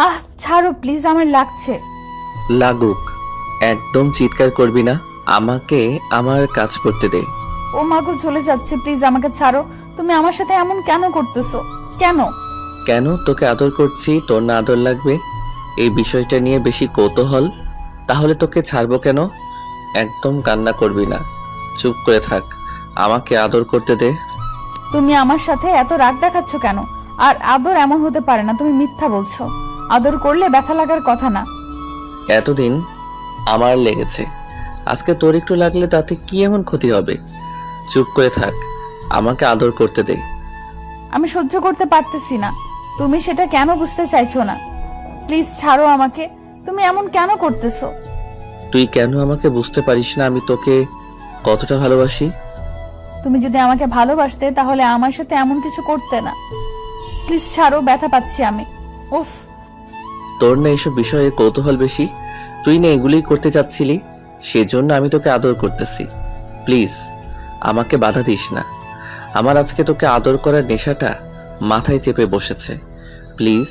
আহ ছাড়ো প্লিজ আমার লাগছে। লাগুক। একদম চিৎকার করবি না আমাকে আমার কাজ করতে দে। ও মাগো চলে যাচ্ছে প্লিজ আমাকে ছাড়ো। তুমি আমার সাথে এমন কেন করতেছো? কেন? কেন তোকে আদর করছি তোর না আদর লাগবে? এই বিষয়টা নিয়ে বেশি কৌতূহল? তাহলে তোকে ছাড়বো কেন? একদম কান্না করবি না। চুপ করে থাক আমাকে আদর করতে দে। তুমি আমার সাথে এত রাগ দেখাচ্ছ কেন? আর আদর এমন হতে পারে না তুমি মিথ্যা বলছো। আদর করলে ব্যথা লাগার কথা না। এতদিন আমার লেগেছে। আজকে তোর একটু লাগলে তাতে কি এমন ক্ষতি হবে? চুপ করে থাক আমাকে আদর করতে দে। আমি সহ্য করতে পারতেছি না। তুমি সেটা কেন বুঝতে চাইছো না? প্লিজ ছাড়ো আমাকে। তুমি এমন কেন করতেছো? তুই কেন আমাকে বুঝতে পারিস না আমি তোকে কতটা ভালোবাসি? তুমি যদি আমাকে ভালোবাসতে তাহলে আমার সাথে এমন কিছু করতে না। প্লিজ ছাড়ো ব্যথা পাচ্ছি আমি। উফ। তোর না এসব বিষয়ে কৌতূহল বেশি? তুই না এগুলোই করতে চাচ্ছিলি? সেজন্য আমি তোকে আদর করতেছি। প্লিজ আমাকে বাধা দিস না। আমার আজকে তোকে আদর করার নেশাটা মাথায় চেপে বসেছে। প্লিজ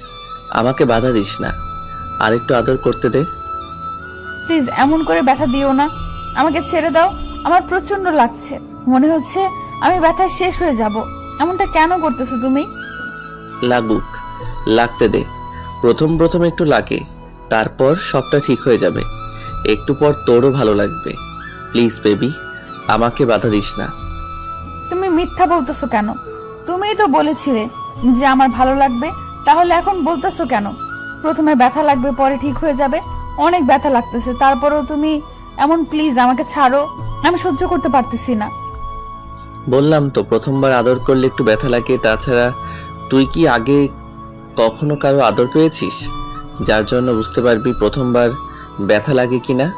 আমাকে বাধা দিস না। আরেকটু আদর করতে দে। প্লিজ এমন করে ব্যথা দিও না। আমাকে ছেড়ে দাও। আমার প্রচণ্ড লাগছে। মনে হচ্ছে আমি ব্যথা শেষ হয়ে যাব। এমনটা কেন করতেছো তুমি? লাগুক লাগতে দে। প্রথম প্রথম একটু লাগে তারপর সবটা ঠিক হয়ে যাবে। একটু পর তোরও ভালো লাগবে। প্লিজ বেবি আমাকে বাধা দিস না। তুমি মিথ্যা বলতেছো কেন? তুমিই তো বলেছিলে যে আমার ভালো লাগবে তাহলে এখন বলতেছো কেন? প্রথমে ব্যথা লাগবে পরে ঠিক হয়ে যাবে। অনেক ব্যথা লাগতেছে তারপরেও তুমি এমন প্লিজ আমাকে ছাড়ো আমি সহ্য করতে পারতেছি না। বললাম তো প্রথমবার আদর করলে একটু ব্যথা লাগে তাছাড়া তুই কি আগে কখনো কারও আদর পেয়েছিস? যার জন্য বুঝতে পারবি প্রথমবার ব্যথা লাগে কিনা?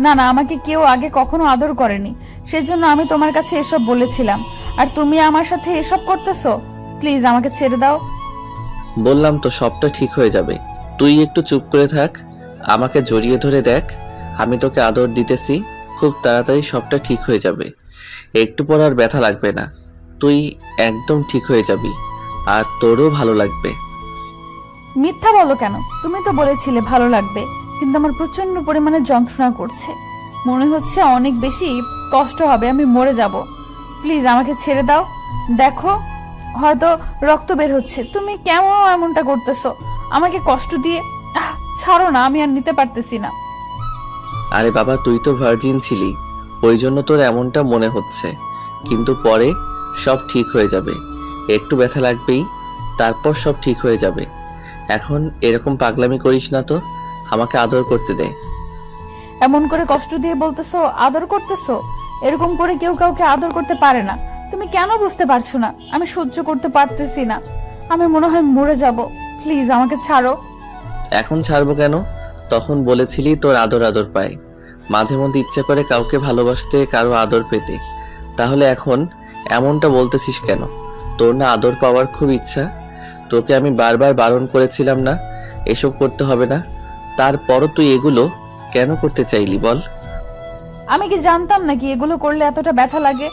না না আমাকে কেউ আগে কখনো আদর করেনি। সেজন্য আমি তোমার কাছে এসব বলেছিলাম। আর তুমি আমার সাথে এসব করতেছো? প্লিজ আমাকে ছেড়ে দাও। বললাম তো সবটা ঠিক হয়ে যাবে। তুই একটু চুপ করে থাক। আমাকে জড়িয়ে ধরে দেখ। আমি তোকে আদর দিতেছি। খুব তাড়াতাড়ি সবটা ঠিক হয়ে যাবে। একটু পর আর ব্যথা লাগবে না। তুই একদম ঠিক হয়ে যাবি। আর তোরও ভালো লাগবে। মিথ্যা বলো কেন? তুমি তো বলেছিলে ভালো লাগবে কিন্তু আমার প্রচণ্ড পরিমাণে যন্ত্রণা করছে। মনে হচ্ছে অনেক বেশি কষ্ট হবে আমি মরে যাব। প্লিজ আমাকে ছেড়ে দাও। দেখো হয়তো রক্ত বের হচ্ছে। তুমি কেমন এমনটা করতেছো? আমাকে কষ্ট দিয়ে আহ, ছাড়ো না আমি আর নিতে পারতেছি না। আরে বাবা তুই তো ভার্জিন ছিলি। ওই জন্য তোর এমনটা মনে হচ্ছে। কিন্তু পরে সব ঠিক হয়ে যাবে। একটু ব্যথা লাগবেই তারপর সব ঠিক হয়ে যাবে। এখন এরকম পাগলামি করিস না তো আমাকে আদর করতে দে। এমন করে কষ্ট দিয়ে বলতেছো আদর করতেছো? এরকম করে কেউ কাউকে আদর করতে পারে না। তুমি কেন বুঝতে পারছ না? আমি সহ্য করতে পারতেছি না। আমি মনে হয় মরে যাব। প্লিজ আমাকে ছাড়ো। এখন ছাড়বো কেন? তখন বলেছিলি তোর আদর আদর পায়। মাঝে মধ্যে ইচ্ছে করে কাউকে ভালোবাসতে কারও আদর পেতে। তাহলে এখন এমনটা বলতেছিস কেন? তোর না আদর পাওয়ার খুব ইচ্ছা? তোকে আমি বারবার বারণ করেছিলাম না? এসব করতে হবে না। তারপরও তুই এগুলো কেন করতে চাইলি বল? আমি কি জানতাম নাকি এগুলো করলে এতটা ব্যথা লাগে?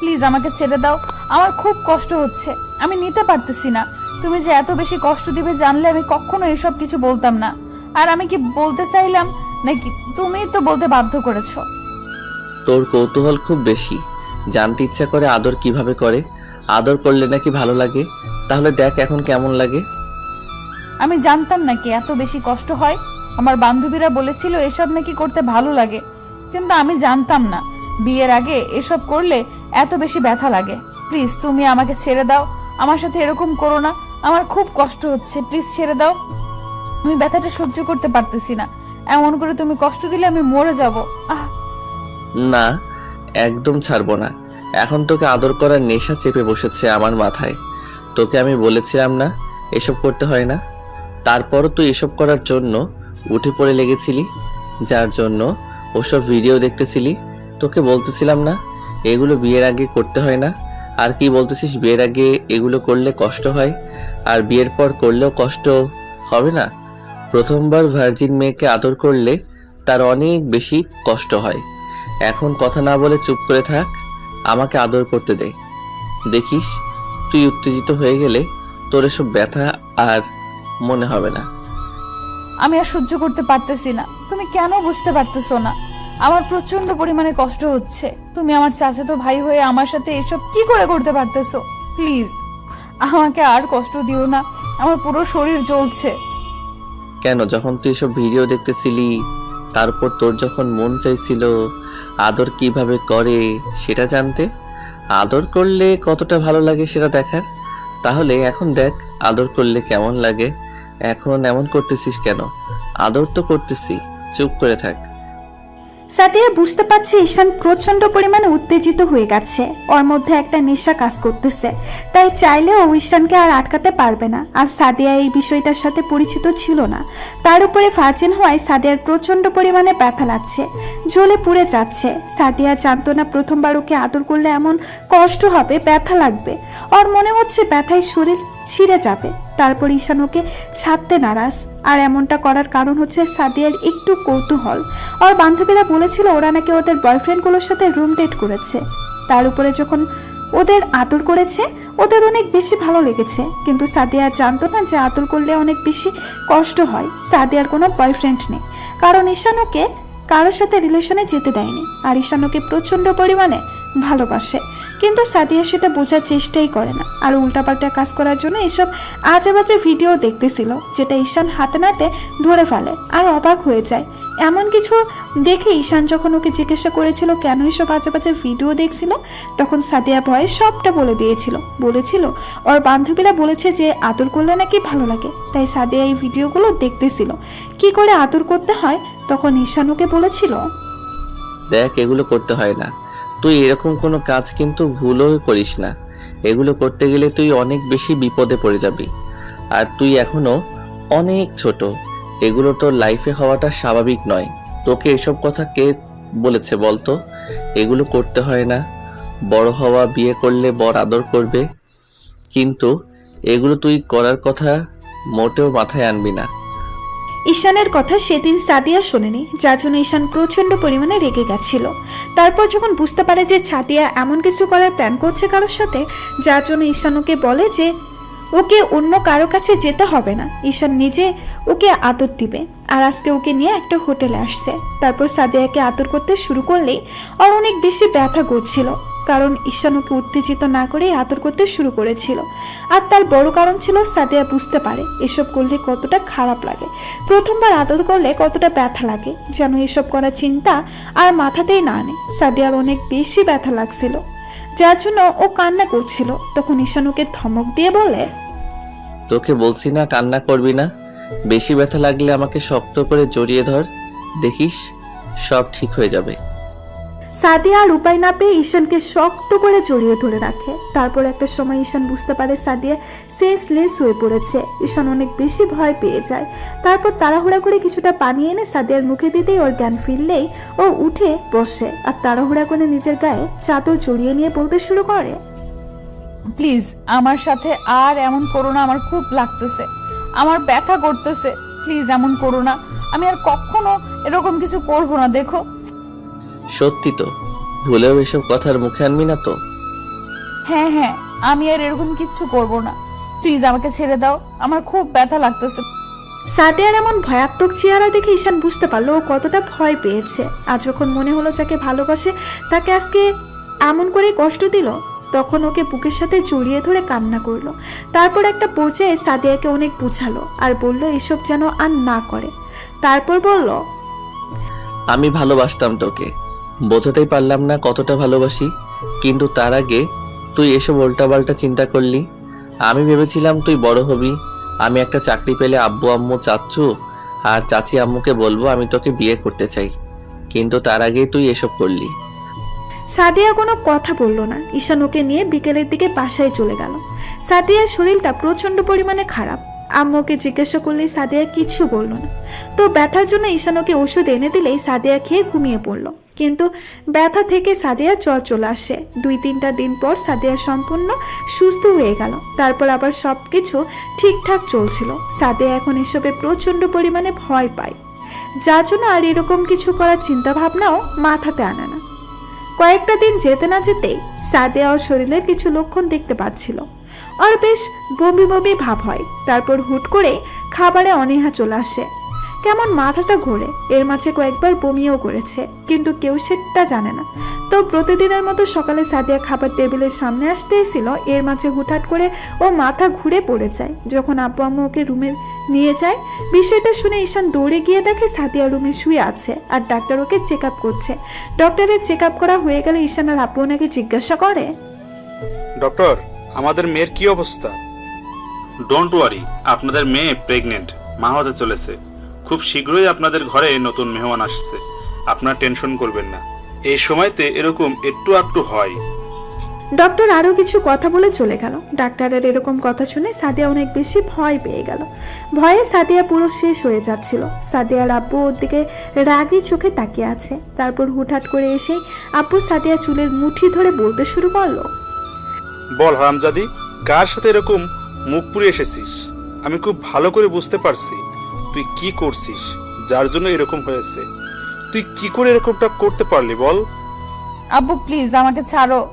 প্লিজ আমাকে ছেড়ে দাও। আমার খুব কষ্ট হচ্ছে। আমি নিতে পারতেছি না। তুমি যে এত বেশি কষ্ট দিবে জানলে আমি কখনো এসব কিছু বলতাম না। আর আমি কি বলতে চাইলাম? নাকি তুমিই তো বলতে বাধ্য করেছ। তোর কৌতূহল খুব বেশি। জানতে ইচ্ছা করে আদর কীভাবে করে? আদর করলে নাকি ভালো লাগে? তাহলে দেখ এখন কেমন লাগে। আমি জানতাম নাকি এত বেশি কষ্ট হয়। আমার বান্ধবীরা বলেছিল এসব নাকি করতে ভালো লাগে। কিন্তু আমি জানতাম না। বিয়ের আগে এসব করলে এত বেশি ব্যথা লাগে। প্লিজ তুমি আমাকে ছেড়ে দাও। আমার সাথে এরকম করো না। আমার খুব কষ্ট হচ্ছে। প্লিজ ছেড়ে দাও। আমি ব্যথাটা সহ্য করতে পারতেছি না। এমন করে তুমি কষ্ট দিলে আমি মরে যাব। আহ। না একদম ছাড়বো না। এখন তোকে আদর করার নেশা চেপে বসেছে আমার মাথায়। তোকে আমি বলেছিলাম না, এসব করতে হয় না। তারপরও তুই এসব করার জন্য উঠে পড়ে লেগেছিলি, যার জন্য ওসব ভিডিও দেখতেছিলি। তোকে বলতেছিলাম না, এগুলো বিয়ের আগে করতে হয় না। আর কি বলতেছিস, বিয়ের আগে এগুলো করলে কষ্ট হয়, আর বিয়ের পর করলেও কষ্ট হবে না? প্রথমবার ভার্জিন মেয়েকে আদর করলে তার অনেক বেশি কষ্ট হয়। এখন কথা না বলে চুপ করে থাক আমাকে আদর করতে দে। দেখিস তুই উত্তেজিত হয়ে গেলে তোর এসব ব্যথা আর মনে হবে না। আমি আর সহ্য করতে পারতেছি না। তুমি কেন বুঝতে পারতেছো না? আমার প্রচণ্ড পরিমাণে কষ্ট হচ্ছে। তুমি আমার চাচাতো ভাই হয়ে আমার সাথে এসব কি করে করতে পারতেছো? প্লিজ আমাকে আর কষ্ট দিও না। আমার পুরো শরীর জ্বলছে। কেন যখন তুই এসব ভিডিও দেখতেছিলি তারপর তোর যখন মন চাইছিল আদর কীভাবে করে সেটা জানতে, আদর করলে কতটা ভালো লাগে সেটা দেখার? তাহলে এখন দেখ আদর করলে কেমন লাগে। এখন এমন করতেছিস কেন? আদর তো করতেছি, চুপ করে থাক। সাদিয়া বুঝতে পারছে ঈশান প্রচণ্ড পরিমাণে উত্তেজিত হয়ে গেছে। ওর মধ্যে একটা নেশা কাজ করতেছে। তাই চাইলেও ঈশানকে আর আটকাতে পারবে না। আর সাদিয়া এই বিষয়টার সাথে পরিচিত ছিল না। তার উপরে ভার্জিন হওয়ায় সাদিয়ার প্রচণ্ড পরিমাণে ব্যথা লাগছে। জ্বলে পুড়ে যাচ্ছে। সাদিয়া জানতো না প্রথমবার ওকে আদর করলে এমন কষ্ট হবে, ব্যথা লাগবে। ওর মনে হচ্ছে ব্যথায় শরীর ছিঁড়ে যাবে। তারপর ঈশান ওকে ছাড়তে নারাজ। আর এমনটা করার কারণ হচ্ছে সাদিয়ার একটু কৌতূহল। ওর বান্ধবীরা বলেছিল ওরা নাকি ওদের বয়ফ্রেন্ডগুলোর সাথে রুম ডেট করেছে। তার উপরে যখন ওদের আদর করেছে, ওদের অনেক বেশি ভালো লেগেছে। কিন্তু সাদিয়া জানতো না যে আদর করলে অনেক বেশি কষ্ট হয়। সাদিয়ার কোনো বয়ফ্রেন্ড নেই। কারণ ঈশান ওকে কারোর সাথে রিলেশনে যেতে দেয়নি। আর ঈশান ওকে প্রচণ্ড পরিমাণে ভালোবাসে। কিন্তু সাদিয়া সেটা বোঝার চেষ্টাই করে না। আর উল্টাপাল্টা কাজ করার জন্য এসব আজে বাজে ভিডিও দেখতেছিল, যেটা ঈশান হাতে নাতে ধরে ফেলে আর অবাক হয়ে যায়। এমন কিছু দেখে ঈশান যখন ওকে জিজ্ঞাসা করেছিল, কেন এসব আজে বাজে ভিডিও দেখছিল? তখন সাদিয়া ভয়ে সবটা বলে দিয়েছিল। বলেছিল, ওর বান্ধবীরা বলেছে যে আদর করলে নাকি ভালো লাগে। তাই সাদিয়া এই ভিডিওগুলো দেখতেছিল। কি করে আদর করতে হয়? তখন ঈশান ওকে বলেছিল, দেখ, এগুলো করতে হয় না। তুই এরকম কোনো কাজ কিন্তু ভুলও করিস না। এগুলো করতে গেলে তুই অনেক বেশি বিপদে পড়ে যাবি। আর তুই এখনও অনেক ছোট। এগুলো তোর লাইফে হওয়াটা স্বাভাবিক নয়। তোকে এসব কথা কে বলেছে বলতো? এগুলো করতে হয় না। বড় হওয়া, বিয়ে করলে বর আদর করবে। কিন্তু এগুলো তুই করার কথা মোটেও মাথায় আনবি না। ঈশানের কথা সেদিন সাদিয়া শোনেনি, যার জন্য ঈশান প্রচণ্ড পরিমাণে রেগে গেছিল। তারপর যখন বুঝতে পারে যে সাদিয়া এমন কিছু করার প্ল্যান করছে কারোর সাথে, যার জন্য ঈশান ওকে বলে যে, ওকে অন্য কারও কাছে যেতে হবে না। ঈশান নিজে ওকে আদর দিবে। আর আজকে ওকে নিয়ে একটা হোটেলে আসছে। তারপর সাদিয়াকে আদর করতে শুরু করলেই ওর অনেক বেশি ব্যথা করছিল। কারণ ঈশানুকে উত্তেজিত না করেই আদর করতে শুরু করেছিল। আর তার বড় কারণ ছিল সাদিয়া বুঝতে পারে এসব করলে কতটা খারাপ লাগে। প্রথমবার আদর করলে কতটা ব্যথা লাগে, যেন এসব করার চিন্তা আর মাথাতেই না আনে সাদিয়ার অনেক বেশি ব্যথা লাগছিল, যার জন্য ও কান্না করছিল। তখন ঈশানুকে ধমক দিয়ে বলে, তোকে বলছি না কান্না করবি না। বেশি ব্যথা লাগলে আমাকে শক্ত করে জড়িয়ে ধর, দেখিস সব ঠিক হয়ে যাবে। সাদিয়া আর উপায় না পেয়ে ঈশানকে শক্ত করে জড়িয়ে ধরে রাখে। তারপর একটা সময় ঈশান বুঝতে পারে সাদিয়া সেন্সলেস হয়ে পড়েছে। ঈশান অনেক বেশি ভয় পেয়ে যায়। তারপর তাড়াহুড়া করে কিছুটা পানি এনে সাদিয়ার মুখে দিতেই ওর জ্ঞান ফিরলেই ও উঠে বসে আর তাড়াহুড়া করে নিজের গায়ে চাদর জড়িয়ে নিয়ে বলতে শুরু করে। প্লিজ, আমার সাথে আর এমন করো না, আমার খুব লাগতেছে। আমার ব্যথা করতেছে। প্লিজ, এমন করো না। আমি আর কখনো এরকম কিছু করব না, দেখো। সত্যি তো ভুলেও এসব কথার মুখে আনবি না তো? হ্যাঁ হ্যাঁ আমি আর এরকম কিচ্ছু করব না। প্লিজ আমাকে ছেড়ে দাও আমার খুব ব্যথা লাগতেছে। সাদিয়ার এমন ভয়াত্মক চেহারা দেখে ঈশান বুঝতে পারল ও কতটা ভয় পেয়েছে। আর যখন মনে হলো যাকে ভালোবাসে তাকে আজকে এমন করে কষ্ট দিল তখন ওকে বুকের সাথে জড়িয়ে ধরে কান্না করল। তারপর একটা পর্যায়ে সাদিয়াকে অনেক বুঝালো আর বলল এসব যেন আর না করে। তারপর বলল আমি ভালোবাসতাম তোকে বোঝাতেই পারলাম না কতটা ভালোবাসি, কিন্তু তার আগে তুই এসব উল্টাপাল্টা চিন্তা করলি। আমি ভেবেছিলাম তুই বড় হবি। আমি একটা চাকরি পেলে আব্বু, আম্মু চাচ্ছু আর চাচি, আম্মুকে বলব আমি তোকে বিয়ে করতে চাই। কিন্তু তার আগেই তুই এসব করলি। সাদিয়া কোনো কথা বলল না। ঈশান ওকে নিয়ে বিকেলের দিকে বাসায় চলে গেল। সাদিয়ার শরীরটা প্রচণ্ড পরিমাণে খারাপ। আম্মুকে জিজ্ঞাসা করলেই সাদিয়া কিছু বলল না। তো ব্যথার জন্য ঈশান ওকে ওষুধ এনে দিলেই সাদিয়া খেয়ে ঘুমিয়ে পড়ল। কিন্তু ব্যথা থেকে সাদিয়া জ্বর চলে আসে। দুই তিনটা দিন পর সাদিয়া সম্পূর্ণ সুস্থ হয়ে গেল। তারপর আবার সব কিছু ঠিকঠাক চলছিল। সাদিয়া এখন এসবে প্রচণ্ড পরিমাণে ভয় পায়। যার জন্য আর এরকম কিছু করার চিন্তা ভাবনাও মাথাতে আনে না। কয়েকটা দিন যেতে না যেতেই সাদিয়া ওর শরীরের কিছু লক্ষণ দেখতে পাচ্ছিল। আর বেশ বমি বমি ভাব হয়। তারপর হুট করে খাবারে অনীহা চলে আসে। কেমন মাথাটা ঘোরে? এর মাঝে কয়েকবার বমিও করেছে কিন্তু কেউ সেটা জানে না। তো প্রতিদিনের মতো সকালে সাদিয়া খাবার টেবিলের সামনে আসতে এসেছিল এর মাঝে হুটহাট করে ও মাথা ঘুরে পড়ে যায়। যখন আব্বু আম্মু ওকে রুমে নিয়ে যায় বিষয়টা শুনে ঈশান দৌড়ে গিয়ে দেখে সাদিয়া রুমে শুয়ে আছে আর ডাক্তার ওকে চেক আপ করছে। ডক্টরের চেক আপ করা হয়ে গেলে ঈশান আর আব্বু ওনাকে জিজ্ঞাসা করে। ডক্টর আমাদের মেয়ের কি অবস্থা? ডোন্ট ওয়ারি আপনাদের মেয়ে প্রেগনেন্ট মা হতে চলেছে। খুব শীঘ্রই আপনাদের ঘরে নতুন মেহমান আসছে। আপনার টেনশন করবেন না। এই সময়তে এরকম একটু একটু হয়। ডক্টর আরও কিছু কথা বলে চলে গেল। ডাক্তারের এরকম কথা শুনে সাদিয়া অনেক বেশি ভয় পেয়ে গেল। ভয়ে সাদিয়া পুরো শেষ হয়ে যাচ্ছিল। সাদিয়ার আব্বু ওর দিকে রাগি চোখে তাকিয়ে আছে। তারপর হুটহাট করে এসে আব্বু সাদিয়া চুলের মুঠি ধরে বলতে শুরু করল। বল হারামজাদি কার সাথে এরকম মুখ পুড়ে এসেছিস? আমি খুব ভালো করে বুঝতে পারছি। তুই কি করছিস? যার জন্য এরকম হয়েছে। তুই কি করে এরকমটা করতে পারলি বল? আব্বু প্লিজ আমাকে ছাড়ো।